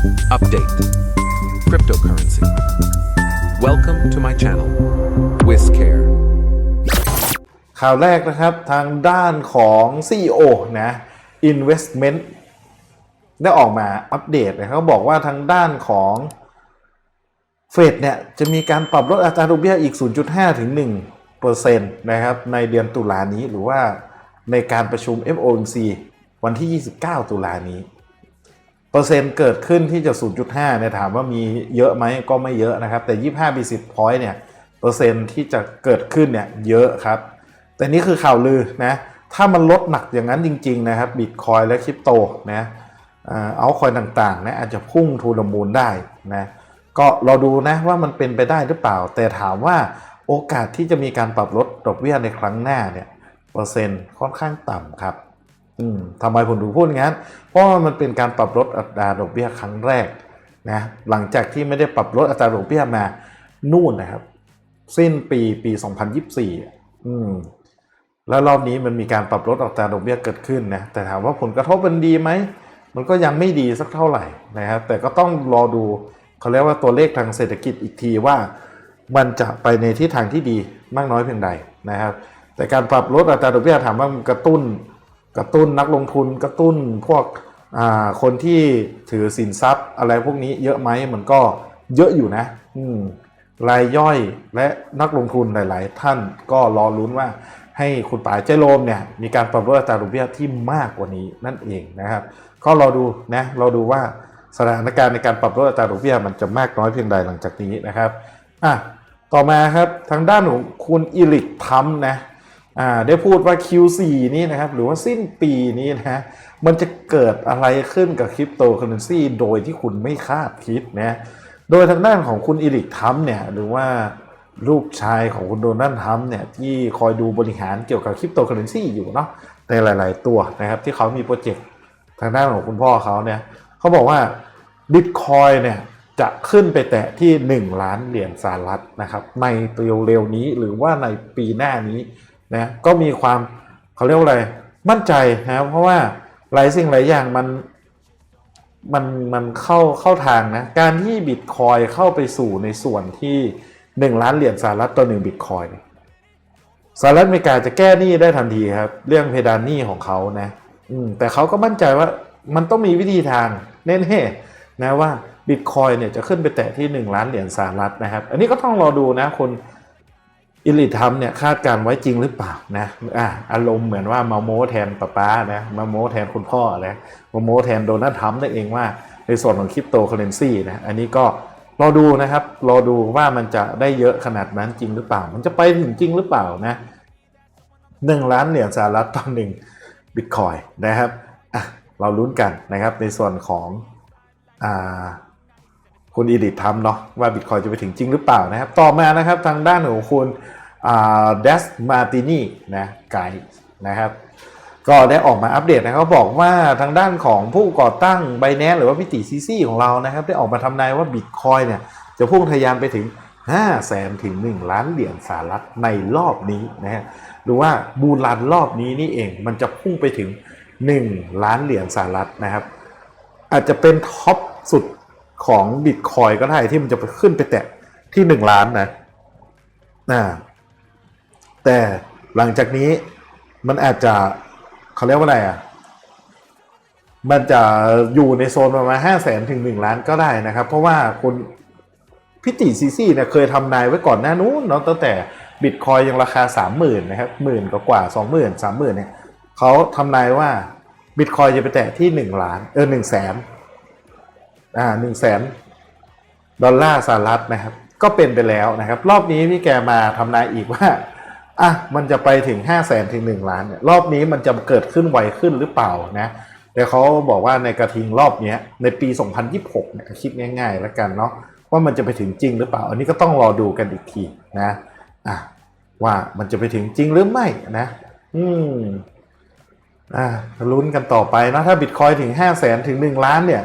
Update Cryptocurrency. Welcome to my channel, WizCare. ข่าวแรกนะครับทางด้านของ CEO นะ Investment ได้ออกมาอัปเดตนะเขาบอกว่าทางด้านของเฟดเนี่ยจะมีการปรับลดอัตราดอกเบี้ยอีก 0.5 ถึง1%นะครับในเดือนตุลานี้หรือว่าในการประชุม FOMC วันที่ 29 ตุลานี้ เปอร์เซ็นต์เกิดขึ้นที่จะ 0.5เนี่ยถามว่ามีเยอะไหมก็ไม่เยอะนะครับ แต่ 25 basis point เนี่ยเปอร์เซ็นต์ที่จะเกิดขึ้นเนี่ยเยอะครับ แต่นี่คือข่าวลือนะถ้ามันลดหนักอย่างนั้นจริง ๆ นะครับบิตคอยและคริปโตนะเอาคอยต่างๆนะอาจจะพุ่งทูลมูลได้นะก็เราดูนะว่ามันเป็นไปได้หรือเปล่า แต่ถามว่าโอกาสที่จะมีการปรับลดดอกเบี้ยในครั้งหน้าเนี่ยเปอร์เซ็นต์ค่อนข้างต่ำครับ ทำไมผมถึงพูดงั้น เพราะมันเป็นการปรับลดอัตราดอกเบี้ยครั้งแรกนะหลังจากที่ไม่ได้ปรับลดอัตราดอกเบี้ยมานู่นนะครับ สิ้นปีปี 2024 อืมแล้วรอบนี้มันมีการปรับลดอัตราดอกเบี้ยเกิดขึ้นนะแต่ถามว่าผลกระทบมันดีไหมมันก็ยังไม่ดีสักเท่าไหร่นะครับแต่ก็ต้องรอดูเขาเรียกว่าตัวเลขทางเศรษฐกิจอีกทีว่า มันจะไปในทิศทางที่ดีมากน้อยเพียงใดนะครับ แต่การปรับลดอัตราดอกเบี้ยถามว่ามันกระตุ้น กระตุ้นนักลงทุนกระตุ้นพวกคนที่ถือสินทรัพย์อะไรพวกนี้เยอะไหมมันก็เยอะอยู่นะรายย่อยและนักลงทุนหลาย ๆ ท่านก็รอลุ้นว่าให้คุณป๋าเจโรมเนี่ยมีการปรับลดอัตราดอกเบี้ยที่มากกว่านี้นั่นเองนะครับ ก็รอดูนะเราดูว่าสถานการณ์ในการปรับลดอัตราดอกเบี้ยมันจะมากน้อยเพียงใดหลังจากนี้นะครับอะต่อมาครับทางด้านของคุณอิลิกทัมนะ ได้พูดว่า Q4 นี้นะครับหรือว่าสิ้นปีนี้นะมันจะเกิดอะไรขึ้นกับคริปโตเคอเรนซีโดยที่คุณไม่คาดคิดนะโดยทางด้านของคุณอิลิกทัมเนี่ยหรือว่าลูกชายของคุณโดนัลด์ทัมเนี่ยที่คอยดูบริหารเกี่ยวกับคริปโตเคอเรนซีอยู่เนาะในหลาย ๆ ตัวนะครับที่เขามีโปรเจกต์ทางด้านของคุณพ่อเขาเนี่ยเขาบอกว่าบิตคอยเนี่ยจะขึ้นไปแตะที่ 1 ล้านเหรียญสหรัฐนะครับในเร็วๆนี้หรือว่าในปีหน้านี้ นะก็มีความเขาเรียกว่าอะไรมั่นใจนะเพราะว่าหลายสิ่งหลายอย่างมันมันมันเข้าเข้าทางนะการที่บิตคอยเข้าไปสู่ในส่วนที่ 1 ล้านเหรียญสหรัฐต่อ1บิตคอยสหรัฐอเมริกาจะแก้หนี้ได้ทันทีครับ เรื่องเพดานหนี้ของเขานะอืมแต่เขาก็มั่นใจว่ามันต้องมีวิธีทางแน่ๆนะว่าบิตคอยเนี่ยจะขึ้นไปแตะที่ 1 ล้านเหรียญสหรัฐนะครับ อันนี้ก็ต้องรอดูนะคน อิลิทำเนี่ยคาดการไว้จริงหรือเปล่านะอ่าอารมณ์เหมือนว่ามาโม้แทนป้าป้านะมาโม้แทนคุณพ่อนะมาโม้แทนโดนัลด์ทรัมป์นั่นเองว่าในส่วนของคริปโตเคอเรนซีนะอันนี้ก็รอดูนะครับ รอดูว่ามันจะได้เยอะขนาดนั้นจริงหรือเปล่า มันจะไปถึงจริงหรือเปล่านะหนึ่งล้านเหรียญสหรัฐต่อหนึ่งบิตคอยนะครับอะเราลุ้นกันนะครับในส่วนของอ่า คุณอีดิททำเนาะว่าบิตคอยจะไปถึงจริงหรือเปล่านะครับ ต่อมานะครับทางด้านของคุณเดสมาตินีนะไกด์นะครับก็ได้ออกมาอัปเดตนะครับบอกว่าทางด้านของผู้ก่อตั้ง b บ n a n c e หรือว่าพิติซีซีของเรานะครับ ได้ออกมาทำนายว่าบิตคอยเนี่ยจะพุ่งทะยานไปถึง 5 0 0แสนถึง 1 ล้านเหรียญสหรัฐในรอบนี้นะฮะหรือว่าบูรันรอบนี้นี่เองมันจะพุ่งไปถึง 1 ล้านเหรียญสหรัฐนะครับ อาจจะเป็นท็อปสุด ของบิตคอยก็ได้ที่มันจะไปขึ้นไปแตะที่1ล้านนะนะแต่หลังจากนี้มันอาจจะเขาเรียกว่าอะไรอะ มันจะอยู่ในโซนประมาณห้าแสนถึงหนึ่งล้านก็ได้นะครับ เพราะว่าคุณพิติซีซีเนี่ยเคยทำนายไว้ก่อนหน้านู้นเนาะตั้งแต่บิตคอยยังราคาสามหมื่นนะครับหมื่นกว่าสองหมื่นสามหมื่นเนี่ยเขาทำนายว่าบิตคอยจะไปแตะที่หนึ่งล้านเออหนึ่งแสน อ่าหนึ่งแสนดอลลาร์สหรัฐนะครับ ก็เป็นไปแล้วนะครับ รอบนี้พี่แกมาทำนายอีกว่าอะมันจะไปถึง5 0 0แสนถึง 1 ล้านเนี่ยรอบนี้มันจะเกิดขึ้นไวขึ้นหรือเปล่านะแต่เขาบอกว่าในกระทิงรอบนี้ในปี 2026เนี่ยคิดง่ายๆแล้วกันเนาะว่ามันจะไปถึงจริงหรือเปล่า อันนี้ก็ต้องรอดูกันอีกทีนะอะว่ามันจะไปถึงจริงหรือไม่นะ อืมอ่าลุ้นกันต่อไปนะถ้าบิตคอยถึง 5 0 0แสนถึง 1 ล้านเนี่ย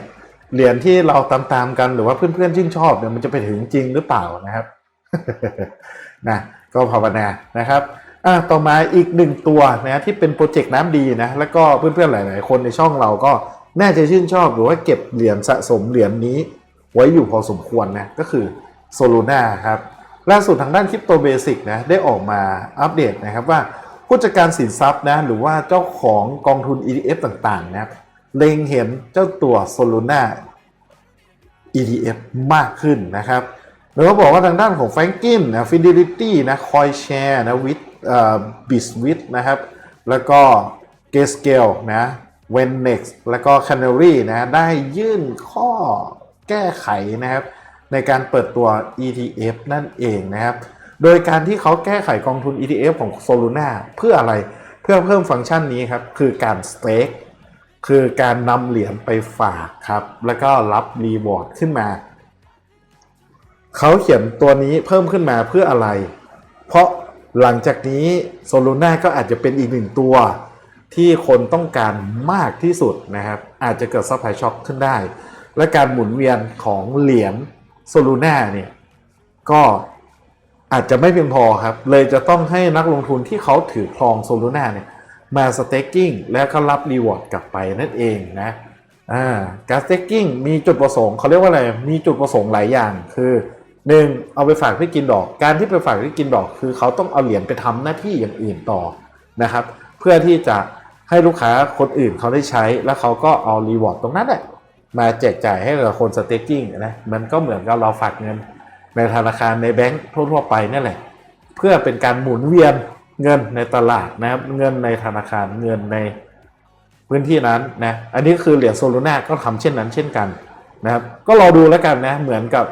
เหรียญที่เราตามๆกันหรือว่าเพื่อนๆชื่นชอบเนี่ยมันจะไปถึงจริงหรือเปล่านะครับนะก็ภาวนานะครับอะต่อมาอีกหนึ่งตัวนะที่เป็นโปรเจกต์น้ำดีนะแล้วก็เพื่อนๆหลาย ๆ คนในช่องเราก็น่าจะชื่นชอบหรือว่าเก็บเหรียญสะสมเหรียญนี้ ไว้อยู่พอสมควรนะก็คือโซลูน่าครับล่าสุดทางด้านคริปโตเบสิกนะได้ออกมาอัปเดตนะครับว่าผู้จัดการสินทรัพย์นะหรือว่าเจ้าของกองทุน ETF ต่างๆนะ เล็งเห็นเจ้าตัวโซลูน่า ETF มากขึ้นนะครับโดยเขาบอกว่าทางด้านของ f r a n k i n นะ Fidelity นะ CoinShare นะ with เอ่อ Biswit นะครับ แล้วก็ Grayscale นะ Wenex แล้วก็ Canary นะได้ยื่นข้อแก้ไขนะครับ ในการเปิดตัว ETF นั่นเองนะครับ โดยการที่เขาแก้ไขกองทุน ETF ของ Soluna เพื่ออะไรเพื่อเพิ่มฟังก์ชันนี้ครับ คือการ stake คือการนำเหรียญไปฝากครับ แล้วก็รับรีวอร์ดขึ้นมา เขาเขียนตัวนี้เพิ่มขึ้นมาเพื่ออะไร เพราะหลังจากนี้โซลูน่าก็อาจจะเป็นอีกหนึ่งตัว ที่คนต้องการมากที่สุดนะครับ อาจจะเกิดซัพพลายช็อคขึ้นได้ และการหมุนเวียนของเหรียญโซลูน่าเนี่ย ก็อาจจะไม่เพียงพอครับ เลยจะต้องให้นักลงทุนที่เขาถือครองโซลูน่าเนี่ย มาสเต็กกิ้งแล้วก็รับรีวอร์ดกลับไปนั่นเองนะการสเต็กกิ้งมีจุดประสงค์เขาเรียกว่าอะไร มีจุดประสงค์หลายอย่างคือ 1. เอาไปฝากเพื่อกินดอก การที่ไปฝากเพื่อกินดอก คือเขาต้องเอาเหรียญไปทำหน้าที่อย่างอื่นต่อนะครับ เพื่อที่จะให้ลูกค้าคนอื่นเขาได้ใช้ แล้วเขาก็เอารีวอร์ดตรงนั้นแหละมาแจกจ่ายให้กับคนสเต็กกิ้งนะมันก็เหมือนกับเราฝากเงินในธนาคารในแบงก์ทั่วๆไปนั่นแหละ เพื่อเป็นการหมุนเวียน เงินในตลาดนะครับ เงินในธนาคารเงินในพื้นที่นั้นนะอันนี้คือเหรียญโซลูน่าก็ทำเช่นนั้นเช่นกันนะครับ ก็รอดูแล้วกันนะ เหมือนกับ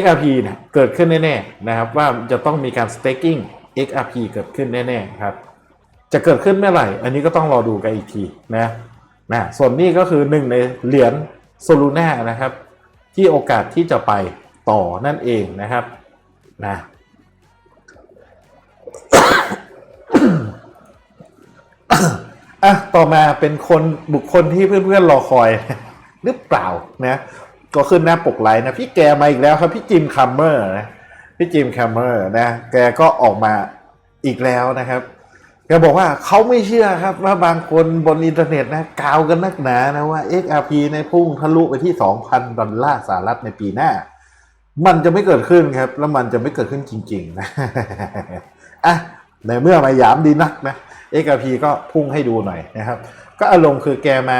XRP เนี่ยเกิดขึ้นแน่ๆนะครับ ว่าจะต้องมีการ staking XRP เกิดขึ้นแน่ๆครับ จะเกิดขึ้นเมื่อไหร่ อันนี้ก็ต้องรอดูกันอีกทีนะนะส่วนนี้ก็คือหนึ่งในเหรียญโซลูน่านะครับ ที่โอกาสที่จะไปต่อนั่นเองนะครับนะ อะต่อมาเป็นคนบุคคลที่เพื่อนๆรอคอย หรือเปล่านะ ก็ขึ้นหน้าปกไลน์นะ พี่แกมาอีกแล้วครับ พี่จิมคัมเมอร์นะพี่จิมคัมเมอร์นะ แกก็ออกมาอีกแล้วนะครับแกบอกว่าเขาไม่เชื่อครับ ว่าบางคนบนอินเทอร์เน็ตนะกาวกันนักหนานะว่า XRP ในพุ่งทะลุไปที่ 2,000 ดอลลาร์สหรัฐในปีหน้า มันจะไม่เกิดขึ้นครับ แล้วมันจะไม่เกิดขึ้นจริง ๆ นะ อะในเมื่อมาหยามดีนักนะ XRP ก็พุ่งให้ดูหน่อยนะครับ ก็อารมณ์คือแกมา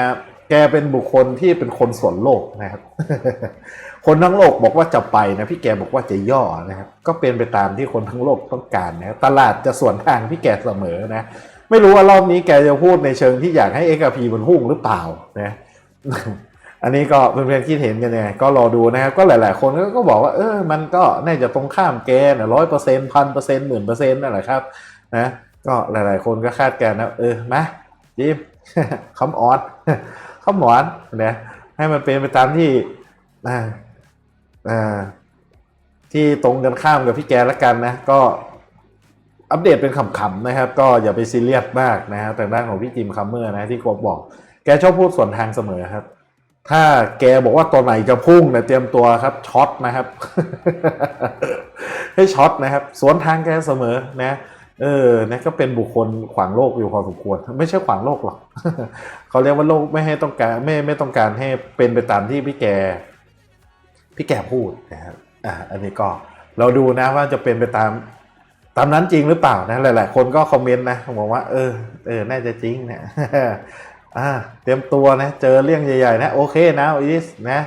แกเป็นบุคคลที่เป็นคนส่วนโลกนะครับ คนทั้งโลกบอกว่าจะไปนะพี่แกบอกว่าจะย่อนะครับ ก็เป็นไปตามที่คนทั้งโลกต้องการนะตลาดจะส่วนทางพี่แกเสมอนะ ไม่รู้ว่ารอบนี้แกจะพูดในเชิงที่อยากให้ XRP มันพุ่งหรือเปล่านะ อันนี้ก็เพื่อนๆคิดเห็นกันยังไงก็รอดูนะครับ ก็หลาย ๆ คนก็บอกว่า เออ มันก็น่าจะตรงข้ามแกนะร้อยเปอร์เซ็นต์พันเปอร์เซ็นต์หมื่นเปอร์เซ็นต์นั่นแหละครับนะก็หลาย ๆ คนก็คาดการณ์นะเออมาจิมคำออนคำหมอนนะให้มันเป็นไปตามที่อ่าอ่าที่ตรงกันข้ามกับพี่แกแล้วกันนะ ก็อัปเดตเป็นขำๆนะครับ ก็อย่าไปซีเรียสมากนะครับแต่ด้านของพี่จิมคัมเมอร์นะที่โกบอก แกชอบพูดส่วนทางเสมอครับ ถ้าแกบอกว่าตัวไหนจะพุ่งเนี่ยเตรียมตัวครับช็อตนะครับ ให้ช็อตนะครับ สวนทางแกเสมอนะเออนะก็เป็นบุคคลขวางโลกอยู่พอสมควร ไม่ใช่ขวางโลกหรอกเขาเรียกว่าโลกไม่ให้ต้องการไม่ไม่ต้องการให้เป็นไปตามที่พี่แก พี่แกพูดนะครับอ่าอันนี้ก็เราดูนะว่าจะเป็นไปตามตามนั้นจริงหรือเปล่านะหลาย ๆ คนก็คอมเมนต์นะบอกว่า เออเออน่าจะจริงเนี่ย อ่าเตรียมตัวนะ เจอเรื่องใหญ่ๆนะ โอเคนะ is นะ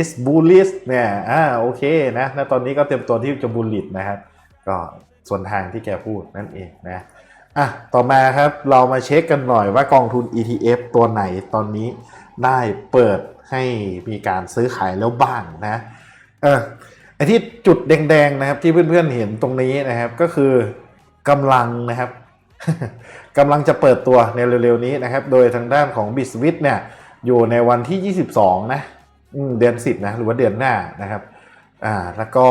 is bullish เนี่ยอ่าโอเคนะณตอนนี้ก็เตรียมตัวที่จะ bullish นะครับ ก็ส่วนทางที่แกพูดนั่นเองนะอะต่อมาครับเรามาเช็คกันหน่อยว่ากองทุน ETF ตัวไหนตอนนี้ได้เปิดให้มีการซื้อขายแล้วบ้างนะเออไอที่จุดแดงๆนะครับที่เพื่อนๆเห็นตรงนี้นะครับก็คือกำลังนะครับ กำลังจะเปิดตัวในเร็วๆนี้นะครับ โดยทางด้านของ b i s w i t เนี่ยอยู่ในวันที่ 22 นะอืมเดือน 10 นะ หรือว่าเดือนหน้านะครับอ่าแล้วก็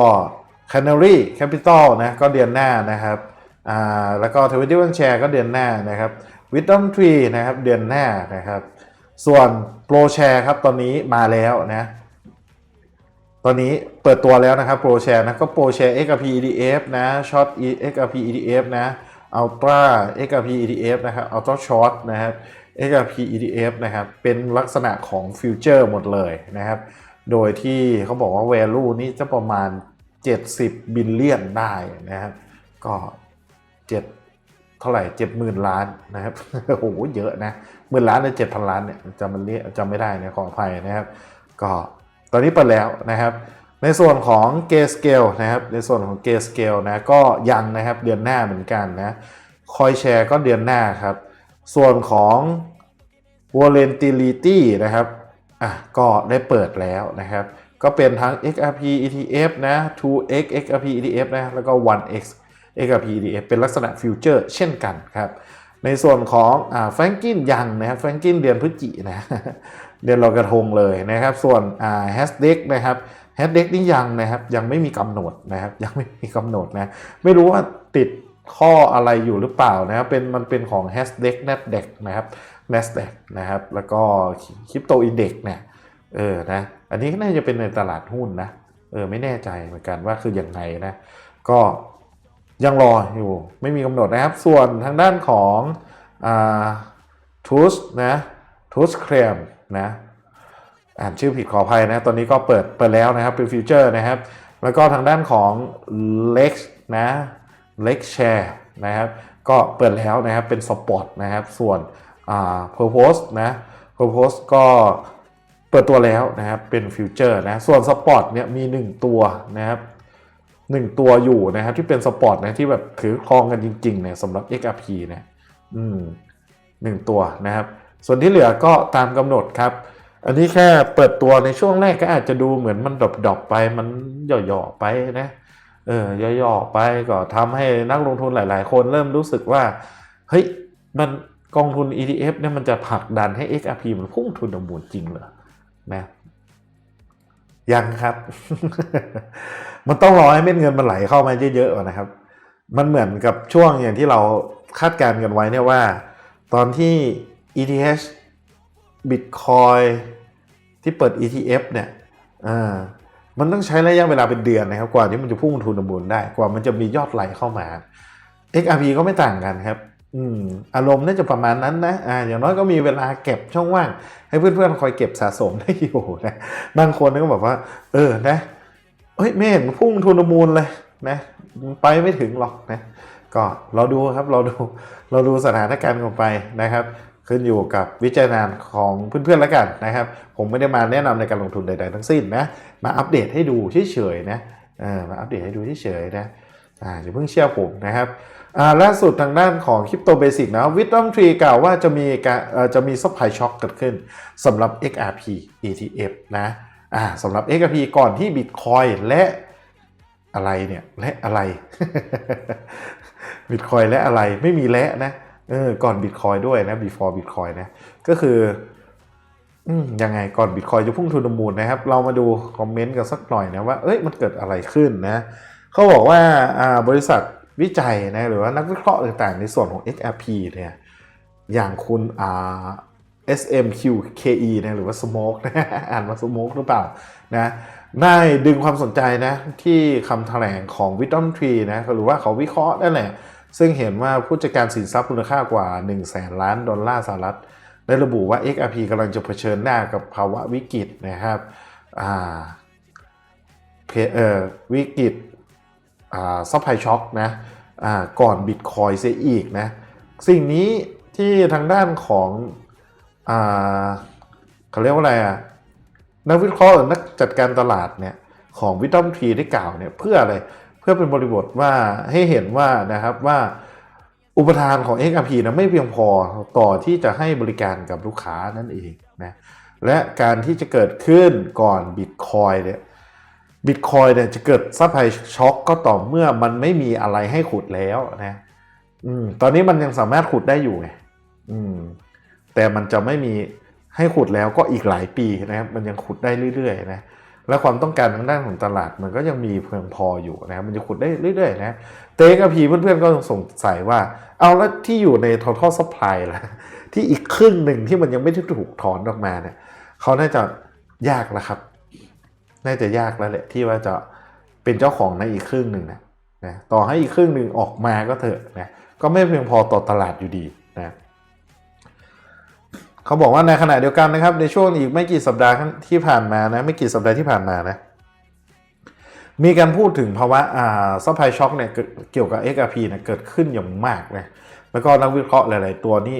Canary Capital นะก็เดือนหน้านะครับอ่าแล้วก็21 Share ก็เดือนหน้านะครับ Wisdom Tree นะครับเดือนหน้านะครับ ส่วน Pro Share ครับตอนนี้มาแล้วนะตอนนี้เปิดตัวแล้วนะครับ Pro Share นะก็ Pro Share XRP ETF นะ Short XRP ETF นะ Ultra XRP ETF นะครับ Ultra Short นะครับ XRP ETF นะครับ เป็นลักษณะของฟิวเจอร์หมดเลยนะครับ โดยที่เขาบอกว่า value นี่จะประมาณ 70 บิลเลียนได้นะครับ ก็7เท่าไหร่70,000ล้านนะครับ โอ้โห เยอะนะหมื่นล้านหรือ7,000ล้านเนี่ยจำมันเรียกจำไม่ได้นะขออภัยนะครับ ก็ตอนนี้เปิดแล้วนะครับ ในส่วนของ g a y Scale นะครับในส่วนของ g a y Scale นะก็ยังนะครับเดือนหน้าเหมือนกันนะคอยแชร์ก็เดือนหน้าครับ ส่วนของ Volatility นะครับอะก็ได้เปิดแล้วนะครับ ก็เป็นทั้ง XRP ETF นะ 2x XRP ETF นะแล้วก็ 1x XRP ETF เป็นลักษณะฟิวเจอร์เช่นกันครับ ในส่วนของอ่าแฟรงกินยังนะครับแฟรงกินเดือนพฤศจินะเดือนลอยกระทงเลยนะครับ ส่วนอ่าแฮชเด็กนะครับ แฮชเด็กนี่ยังนะครับยังไม่มีกำหนดนะครับยังไม่มีกำหนดนะไม่รู้ว่าติดข้ออะไรอยู่หรือเปล่านะครับเป็นมันเป็นของ h a s d a q NASDAQ นะครับ NASDAQ นะครับแล้วก็คริปโตอินเด็กเนี่ยเออนะอันนี้ก็น่าจะเป็นในตลาดหุ้นนะเออไม่แน่ใจเหมือนกันว่าคือยังไงนะก็ยังรออยู่ไม่มีกำหนดนะครับ ส่วนทางด้านของอ่าทูสนะทูสเครมนะ อ่านชื่อผิดขออภัยนะ ตอนนี้ก็เปิดเปิดแล้วนะครับ เป็นฟิวเจอร์นะครับ แล้วก็ทางด้านของ Lex นะ Lex Share นะครับ ก็เปิดแล้วนะครับ เป็นสปอร์ตนะครับ ส่วนอ่า Purpose นะ Purpose ก็เปิดตัวแล้วนะครับ เป็นฟิวเจอร์นะ ส่วนสปอร์ตเนี่ยมี 1 ตัวนะครับหนึ่งตัวอยู่นะครับที่เป็นสปอร์ตนะที่แบบถือครองกันจริงๆเนี่ยสำหรับ XRP นี่ยอืมหนึ่งตัวนะครับ ส่วนที่เหลือก็ตามกำหนดครับ อันนี้แค่เปิดตัวในช่วงแรกก็อาจจะดูเหมือนมันดรอปๆไปมันหย่อๆไปนะเออย่อๆไปก็ทำให้นักลงทุนหลาย ๆ คนเริ่มรู้สึกว่าเฮ้ยมันกองทุน ETF เนี่ยมันจะผลักดันให้ XRP มันพุ่งทุนดำมูลจริงเหรอนะยังครับ มันต้องรอให้เม็ดเงินมันไหลเข้ามาเยอะๆนะครับ มันเหมือนกับช่วงอย่างที่เราคาดการณ์กันไว้เนี่ยว่า ตอนที่ ETH Bitcoin ที่เปิด ETF เนี่ยอ่ามันต้องใช้ระยะเวลาเป็นเดือนนะครับ กว่าที่มันจะพุ่งทุนบุญได้ กว่ามันจะมียอดไหลเข้ามา XRP ก็ไม่ต่างกันครับอืมอารมณ์น่าจะประมาณนั้นนะอ่าอย่างน้อยก็มีเวลาเก็บช่องว่าง ให้เพื่อนๆคอยเก็บสะสมได้อยู่นะบางคนก็บอกว่า เออนะเฮ้ยไม่เห็นพุ่งทุนมูลเลยนะไปไม่ถึงหรอกนะก็เราดูครับเราดูเราดูสถานการณ์กันไปนะครับ ขึ้นอยู่กับวิจารณญาณของเพื่อนๆแล้วกันนะครับ ผมไม่ได้มาแนะนำในการลงทุนใดๆทั้งสิ้นนะ มาอัปเดตให้ดูเฉยๆนะมาอัปเดตให้ดูเฉยๆนะอ่าอย่าเพิ่งเชื่อผมนะครับอ่าล่าสุดทางด้านของคริปโตเบสิกนะวิ d ดอมทรีกล่าวว่าจะมีการจะมีซัพพลายช็อคเกิดขึ้นสำหรับ XRP ETF นะอ่าสำหรับ XRP ก่อนที่ Bitcoin และอะไรเนี่ยและอะไร Bitcoin และอะไรไม่มีและนะ เออก่อน Bitcoin ด้วยนะ before Bitcoin นะ ก็คืออยังไงก่อนบิตคอยจะพุ่งทุนมูลนะครับ เรามาดูคอมเมนต์กันสักหน่อยนะว่า เอ้ยมันเกิดอะไรขึ้นนะเขาบอกว่าบริษัทวิจัยนะหรือว่านักวิเคราะห์ต่างๆ ในส่วนของ XRP เนี่ยอย่างคุณอ่า SMQKE นะหรือว่า Smoke นะอ่านว่า Smoke หรือเปล่านะได้ดึงความสนใจนะที่คำแถลงของ Wisdom Tree นะหรือว่าเขาวิเคราะห์นั่นแหละ ซึ่งเห็นว่าผู้จัดการสินทรัพย์มูลค่ากว่า 1 0 0 0 0แสนล้านดอลลาร์สหรัฐ ได้ระบุว่า XRP กำลังจะเผชิญหน้ากับภาวะวิกฤตนะครับวิกฤตซัพพลายช็อคนะก่อนบิตคอยเสียอีกนะ สิ่งนี้ที่ทางด้านของเขาเรียกว่าอะไรอะนักวิเคราะห์นักจัดการตลาดเนี่ยของวิ d อมทรีได้กล่าวเนี่ยเพื่ออะไร เพื่อเป็นบริบทว่าให้เห็นว่านะครับว่าอุปทานของ XRP นะไม่เพียงพอต่อที่จะให้บริการกับลูกค้านั่นเองนะและการที่จะเกิดขึ้นก่อน Bitcoin เนี่ย Bitcoin เนี่ยจะเกิดซัพพลายช็อคก็ต่อเมื่อมันไม่มีอะไรให้ขุดแล้วนะอืมตอนนี้มันยังสามารถขุดได้อยู่ไงอืมแต่มันจะไม่มีให้ขุดแล้วก็อีกหลายปีนะครับมันยังขุดได้เรื่อยๆนะ และความต้องการทางด้านของตลาดมันก็ยังมีเพียงพออยู่นะครับมันจะขุดได้เรื่อยๆนะเตกับพีเพื่อนๆก็สงสัยว่า เอาแล้วที่อยู่ใน total supply ล่ะที่อีกครึ่งหนึ่งที่มันยังไม่ได้ถูกถอนออกมาเนี่ยเขาน่าจะยากแล้วครับ น่าจะยากแล้วแหละที่ว่าจะเป็นเจ้าของในอีกครึ่งหนึ่งนะนะต่อให้อีกครึ่งหนึ่งออกมาก็เถอะนะก็ไม่เพียงพอต่อตลาดอยู่ดีนะ เขาบอกว่าในขณะเดียวกันนะครับ ในช่วงอีกไม่กี่สัปดาห์ที่ผ่านมานะไม่กี่สัปดาห์ที่ผ่านมานะมีการพูดถึงภาวะอ่าซัพพลายช็อคเนี่ยเกี่ยวกับ XRP เนี่ยเกิดขึ้นอย่างมากนะแล้วก็นักวิเคราะห์หลาย ๆ ตัวนี่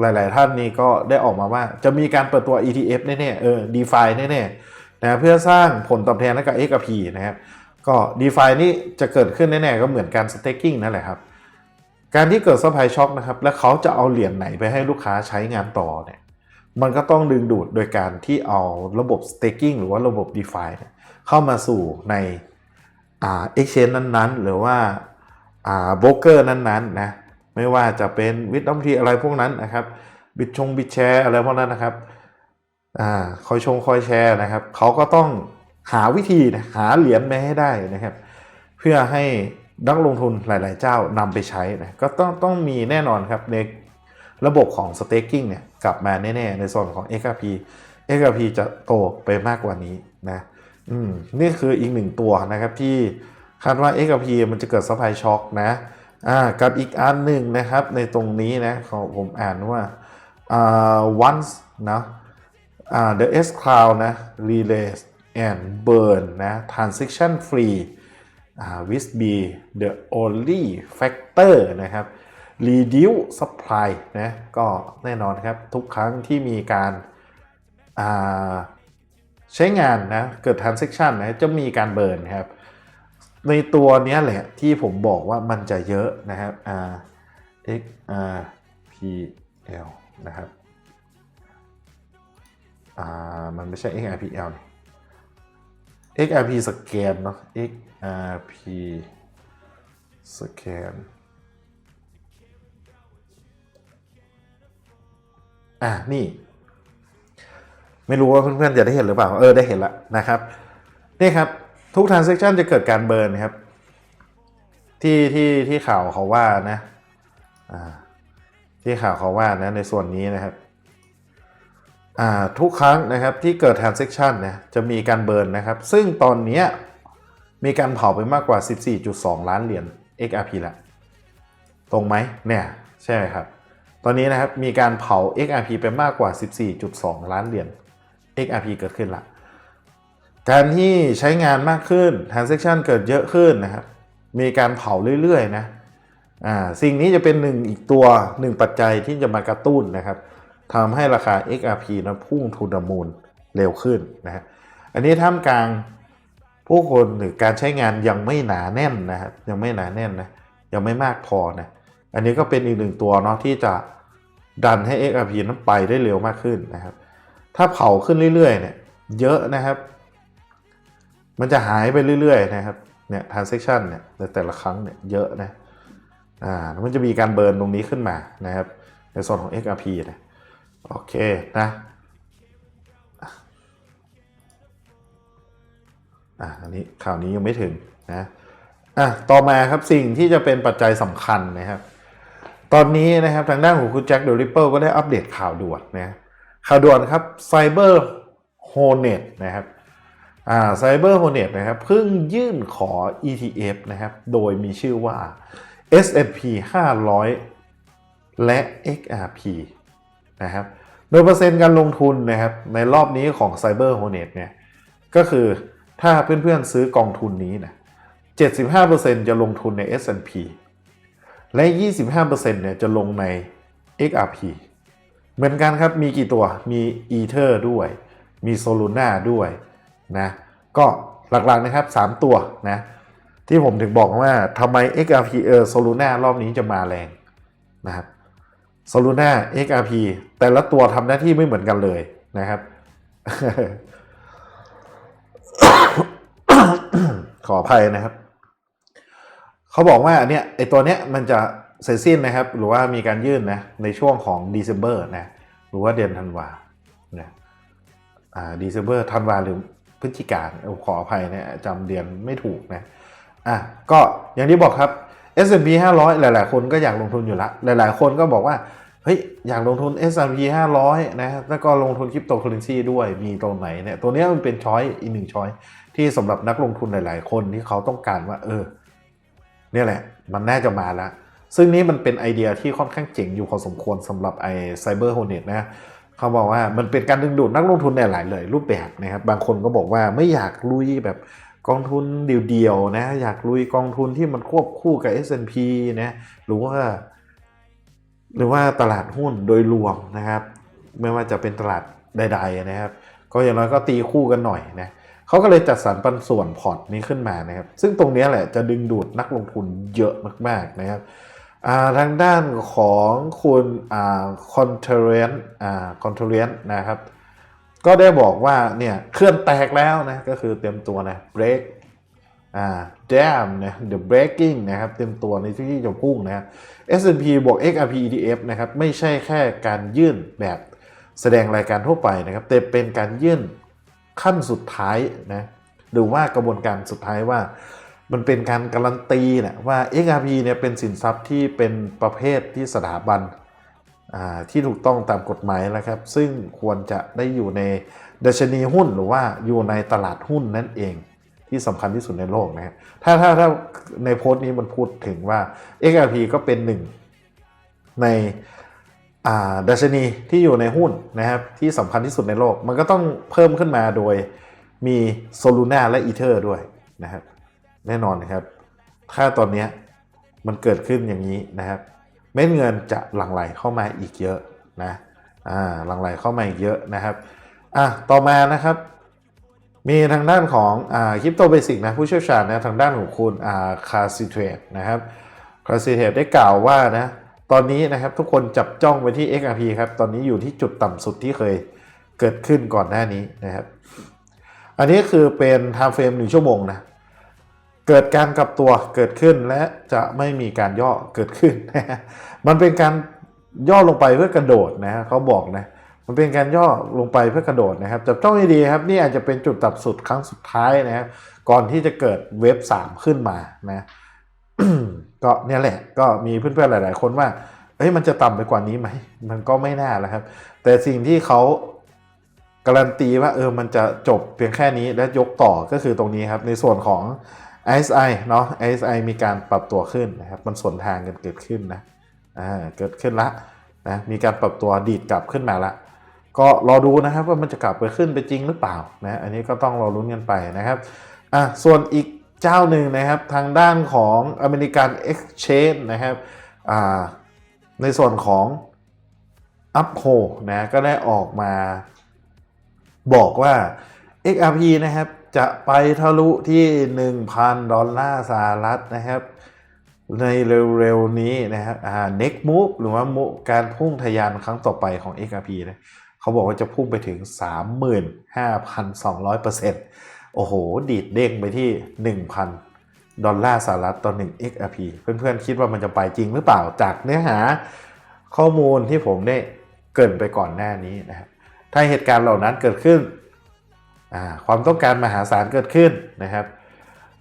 หลาย ๆ ท่านนี่ก็ได้ออกมาว่าจะมีการเปิดตัว ETF แน่ ๆ เออ DeFi แน่ ๆ นะเพื่อสร้างผลตอบแทนให้กับ XRP นะครับก็ DeFi นี่จะเกิดขึ้นแน่ ๆ ก็เหมือนการ staking นั่นแหละครับ การที่เกิดซัพพลายช็อคนะครับ แล้วเขาจะเอาเหรียญไหนไปให้ลูกค้าใช้งานต่อเนี่ย มันก็ต้องดึงดูดโดยการที่เอาระบบ staking หรือว่าระบบ DeFi เนี่ยเข้ามาสู่ในอ่า exchange นั้นๆ หรือว่าอ่าโบรกเกอร์นั้นๆนะ ไม่ว่าจะเป็นวิดดัมทีอะไรพวกนั้นนะครับ บิตชงบิตแชร์อะไรพวกนั้นนะครับอ่าคอยชงคอยแชร์นะครับ เขาก็ต้องหาวิธีนะหาเหรียญมาให้ได้นะครับ เพื่อให้ นักลงทุนหลาย ๆ เจ้านำไปใช้นะก็ต้องต้องมีแน่นอนครับในระบบของ staking เนี่ยกลับมาแน่ ๆ ในส่วนของ XRP XRP จะโตไปมากกว่านี้นะอืมนี่คืออีกหนึ่งตัวนะครับที่คาดว่า XRP มันจะเกิด supply shock นะอ่ากับอีกอันหนึ่งนะครับในตรงนี้นะของผมอ่านว่าอ่า once นะอ่า the S cloud นะ relays and burn นะ transaction free อ่า with be the only factor นะครับ reduce supply นะก็แน่นอนครับ ทุกครั้งที่มีการใช้งานนะเกิด transaction นะจะมีการเบิร์นครับ ในตัวนี้แหละที่ผมบอกว่ามันจะเยอะนะครับอ่า x r p l นะครับมันไม่ใช่ x r p l นี่ XRP สแกนเนาะ X สแกนอะนี่ ไม่รู้ว่าเพื่อนๆจะได้เห็นหรือเปล่า เออได้เห็นแล้วนะครับ นี่ครับ ทุก transaction จะเกิดการเบิร์นครับ ที่ที่ที่ข่าวเขาว่านะ อ่า ที่ข่าวเขาว่านะในส่วนนี้นะครับทุกครั้งนะครับที่เกิด transaction นะจะมีการเบิร์นนะครับ ซึ่งตอนเนี้ย มีการเผาไปมากกว่า 14.2 ล้านเหรียญ XRP ละตรงไหมเนี่ยใช่ครับ ตอนนี้นะครับมีการเผา XRP ไปมากกว่า 14.2 ล้านเหรียญ XRP เกิดขึ้นละการที่ใช้งานมากขึ้น transaction เกิดเยอะขึ้นนะครับ มีการเผาเรื่อยๆนะอ่าสิ่งนี้จะเป็นหนึ่งอีกตัวหนึ่งปัจจัยที่จะมากระตุ้นนะครับทำให้ราคา XRP นะพุ่งทูดมูลเร็วขึ้นนะฮะอันนี้ท่ามกลาง ผู้คนหรือการใช้งานยังไม่หนาแน่นนะครับยังไม่หนาแน่นนะยังไม่มากพอนะอันนี้ก็เป็นอีกหนึ่งตัวเนาะที่จะดันให้ XRP นั้นไปได้เร็วมากขึ้นนะครับ ถ้าเผาขึ้นเรื่อยๆเนี่ยเยอะนะครับ มันจะหายไปเรื่อยๆนะครับเนี่ย transaction เนี่ยในแต่ละครั้งเนี่ยเยอะนะอ่ามันจะมีการเบิร์นตรงนี้ขึ้นมานะครับ ในส่วนของ XRP นะโอเคนะ อะอันนี้ข่าวนี้ยังไม่ถึงนะอะต่อมาครับสิ่งที่จะเป็นปัจจัยสำคัญนะครับ ตอนนี้นะครับทางด้านของคุณแจ็คเดลริปเปิลก็ได้อัปเดตข่าวด่วนนะข่าวด่วนครับ Cyber Hornet นะครับอ่า Cyber Hornet นะครับเพิ่งยื่นขอ ETF นะครับโดยมีชื่อว่า S&P 500 และ XRP นะครับโดยเปอร์เซ็นต์การลงทุนนะครับในรอบนี้ของ Cyber h o n e t เนี่ยก็คือ ถ้าเพื่อนๆซื้อกองทุนนี้นะ75%จะลงทุนใน S&P และ 25%เนี่ยจะลงใน XRP เหมือนกันครับมีกี่ตัวมี Ether ด้วย มี Solana ด้วยนะก็หลักๆนะครับ 3 ตัวนะที่ผมถึงบอกว่าทำไม XRP เออ Solana รอบนี้จะมาแรงนะครับ Soluna XRP แต่ละตัวทำหน้าที่ไม่เหมือนกันเลยนะครับ ออภัยนะครับ เขาบอกว่าเนี่ยไอตัวเนี้ยมันจะเสร็จสิ้นนะครับ หรือว่ามีการยื่นนะในช่วงของ December นะหรือว่าเดือนธันวาเนะอ่า December ธันวาหรือพฤศจิกาขออภัยนะจำเดือนไม่ถูกนะอะก็อย่างที่บอกครับ S&P 500 หลาย ๆ คนก็อยากลงทุนอยู่ละ หลาย ๆ คนก็บอกว่า เฮ้ย อยากลงทุน S&P 500 นะ แล้วก็ลงทุนคริปโตเคอเรนซีด้วย มีตรงไหนเนี่ย ตัวเนี้ยมันเป็นช้อยอีกหนึ่งช้อย ที่สำหรับนักลงทุนหลาย ๆ คนที่เขาต้องการว่า เออเนี่ยแหละ มันน่าจะมาแล้วซึ่งนี้มันเป็นไอเดียที่ค่อนข้างเจ๋งอยู่พอสมควรสำหรับไอไซเบอร์โฮเน็ตนะเขาบอกว่ามันเป็นการดึงดูดนักลงทุนในหลายเลยรูปแบบนะครับ บางคนก็บอกว่าไม่อยากลุยแบบกองทุนเดี่ยวๆนะอยากลุยกองทุนที่มันควบคู่กับ S&P นะหรือว่า หรือว่าตลาดหุ้นโดยรวมนะครับ ไม่ว่าจะเป็นตลาดใด ๆ นะครับ ก็อย่างน้อยก็ตีคู่กันหน่อยนะ เขาก็เลยจัดสรรปันส่วนพอร์ตนี้ขึ้นมานะครับ ซึ่งตรงนี้แหละจะดึงดูดนักลงทุนเยอะมาก ๆนะครับทางด้านของคุณคอนเทเรนอ่าคอนเทเรนนะครับ ก็ได้บอกว่าเนี่ยเคลื่อนแตกแล้วนะก็คือเตรียมตัวนะ break อ่า damn นะ the breaking นะครับ เตรียมตัวในที่จะพุ่งนะ S&P บวก XRP ETF นะครับ ไม่ใช่แค่การยื่นแบบแสดงรายการทั่วไปนะครับ แต่เป็นการยื่น ขั้นสุดท้ายนะหรือว่ากระบวนการสุดท้ายว่า มันเป็นการการันตีนะว่า XRP เนี่ยเป็นสินทรัพย์ที่เป็นประเภทที่สถาบันอ่าที่ถูกต้องตามกฎหมายนะครับ ซึ่งควรจะได้อยู่ในดัชนีหุ้นหรือว่าอยู่ในตลาดหุ้นนั่นเองที่สำคัญที่สุดในโลกนะครับถ้าถ้าถ้าในโพสต์นี้มันพูดถึงว่า XRP ก็เป็นหนึ่งใน ดัชนีที่อยู่ในหุ้นนะครับที่สำคัญที่สุดในโลก มันก็ต้องเพิ่มขึ้นมาโดยมีโซลูน่าและอีเทอร์ด้วยนะครับแน่นอนนะครับ ถ้าตอนนี้มันเกิดขึ้นอย่างนี้นะครับ เม็ดเงินจะหลั่งไหลเข้ามาอีกเยอะนะอ่าหลั่งไหลเข้ามาอีกเยอะนะครับอะต่อมานะครับ มีทางด้านของอ่าคริปโตเบสิกนะผู้เชี่ยวชาญนะทางด้านของคุณอ่าคาซิเทรดนะครับคาซิเทรดได้กล่าวว่านะ ตอนนี้นะครับทุกคนจับจ้องไปที่ XRP ครับ ตอนนี้อยู่ที่จุดต่ำสุดที่เคยเกิดขึ้นก่อนหน้านี้นะครับ อันนี้คือเป็น time frame หนึ่งชั่วโมงนะ เกิดการกลับตัวเกิดขึ้นและจะไม่มีการย่อเกิดขึ้นนะมันเป็นการย่อลงไปเพื่อกระโดดนะฮะเขาบอกนะ มันเป็นการย่อลงไปเพื่อกระโดดนะครับจับจ้องให้ดีครับนี่อาจจะเป็นจุดต่ำสุดครั้งสุดท้ายนะครับก่อนที่จะเกิดเวฟ3ขึ้นมานะ ก็เนี่ยแหละก็มีเพื่อนๆหลาย ๆ คนว่าเฮ้ยมันจะต่ำไปกว่านี้ไหมมันก็ไม่น่าแล้วครับ แต่สิ่งที่เขาการันตีว่าเออมันจะจบเพียงแค่นี้และยกต่อก็คือตรงนี้ครับ ในส่วนของ ISI เนาะ ISI มีการปรับตัวขึ้นนะครับ มันส่วนทางกันเกิดขึ้นนะอ่าเกิดขึ้นละนะมีการปรับตัวดีดกลับขึ้นมาละก็รอดูนะครับว่ามันจะกลับไปขึ้นไปจริงหรือเปล่านะอันนี้ก็ต้องรอลุ้นกันไปนะครับอะส่วนอีก เจ้าหนึ่งนะครับทางด้านของ American Exchange นะครับในส่วนของ u p h o นะก็ได้ออกมาบอกว่า XRP นะครับจะไปทะลุที่ 1,000 ดอลลาร์สหรัฐนะครับ ในเร็วๆนี้นะครับอ่า next move หรือว่า move การพุ่งทะยานครั้งต่อไปของ XRP นะเขาบอกว่าจะพุ่งไปถึง 35,200% โอ้โห ดีดเด้งไปที่ 1,000 ดอลลาร์สหรัฐต่อ1 XRP เพื่อนๆ คิดว่ามันจะไปจริงหรือเปล่าจากเนื้อหาข้อมูลที่ผมได้เกินไปก่อนหน้านี้นะครับถ้าเหตุการณ์เหล่านั้นเกิดขึ้น ความต้องการมหาศาลเกิดขึ้นนะครับ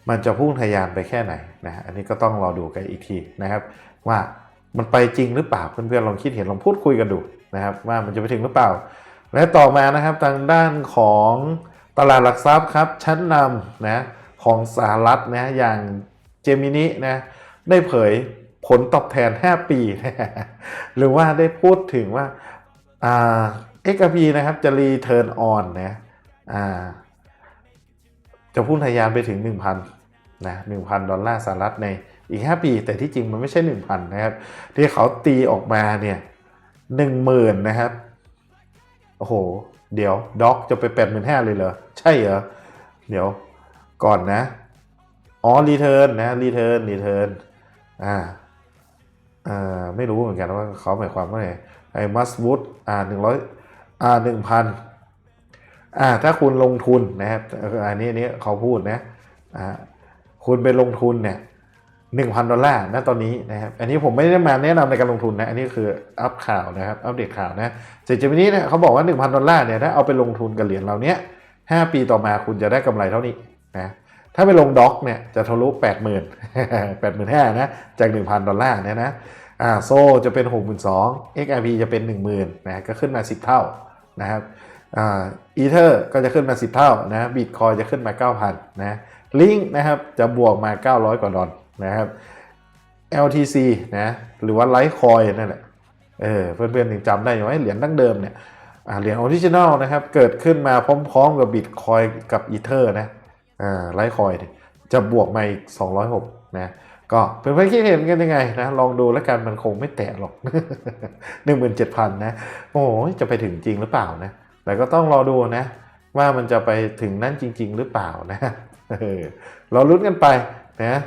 มันจะพุ่งทะยานไปแค่ไหนนะอันนี้ก็ต้องรอดูกันอีกทีนะครับ ว่ามันไปจริงหรือเปล่าเพื่อนๆลองคิดเห็นลองพูดคุยกันดูนะครับ ว่ามันจะไปถึงหรือเปล่า และต่อมานะครับทางด้านของ ตลาดหลักทรัพย์ครับชั้นนำนะของสหรัฐนะอย่างเจมินินะได้เผยผลตอบแทน 5 ปี หรือว่าได้พูดถึงว่าอ่า XRP นะครับจะรีเทิร์นออนนะอ่าจะพุ่งทะยานไปถึง 1,000นะ1,000 ดอลลาร์สหรัฐในอีก 5 ปี แต่ที่จริงมันไม่ใช่ 1,000 นะครับ ที่เขาตีออกมาเนี่ย 10,000 นะครับ โอ้โห เดี๋ยวด็อกจะไป85,000เลยเหรอ ใช่เหรอ เดี๋ยวก่อนนะ อ๋อรีเทิร์นนะรีเทิร์นรีเทิร์นอ่าอ่าไม่รู้เหมือนกันว่าเขาหมายความว่าไงไอ้มัสวูดอ่าหนึ่งร้อยอ่าหนึ่งพันอ่าถ้าคุณลงทุนนะครับอออันนี้อันนี้เขาพูดนะอ่าคุณไปลงทุนเนี่ย หนึ่งพันดอลลาร์ณตอนนี้นะครับอันนี้ผมไม่ได้มาแนะนำในการลงทุนนะ อันนี้คืออัพข่าวนะครับ อัปเดตข่าวนะเจเจมินี้เนี่ยเขาบอกว่า 1,000 ดอลลาร์เนี่ยถ้าเอาไปลงทุนกับเหรียญเราเนี้ย5ปีต่อมาคุณจะได้กำไรเท่านี้นะถ้าไปลงด็อกเนี่ยจะทะลุ 80,000 85,000นะจาก 1,000 ดอลลาร์เนี่ยนะอ่าโซจะเป็น 62,000 XRP จะเป็น 10,000นะก็ขึ้นมา 10 เท่านะครับอ่าอีเทอร์ก็จะขึ้นมา 10 เท่านะบิตคอยจะขึ้นมา 9,000นะลิงก์นะครับจะบวกมา 900 กว่าดอล นะครับ LTC นะหรือว่า Litecoin นั่นแหละเออเพื่อนๆยังจำได้อยู่ไหมเหรียญดั้งเดิมเนี่ยเหรียญออริจินัลนะครับเกิดขึ้นมาพร้อมๆกับ Bitcoin กับ Ether นะอ่า Litecoin เนี่ยจะบวกมาอีก 206 นะก็เพื่อนๆคิดเห็นกันยังไงนะลองดูแล้วกันมันคงไม่แตะหรอก 17,000 นะ โอ้ยจะไปถึงจริงหรือเปล่านะ แต่ก็ต้องรอดูนะ ว่ามันจะไปถึงนั่นจริง ๆ หรือเปล่านะเออเราลุ้นกันไปนะ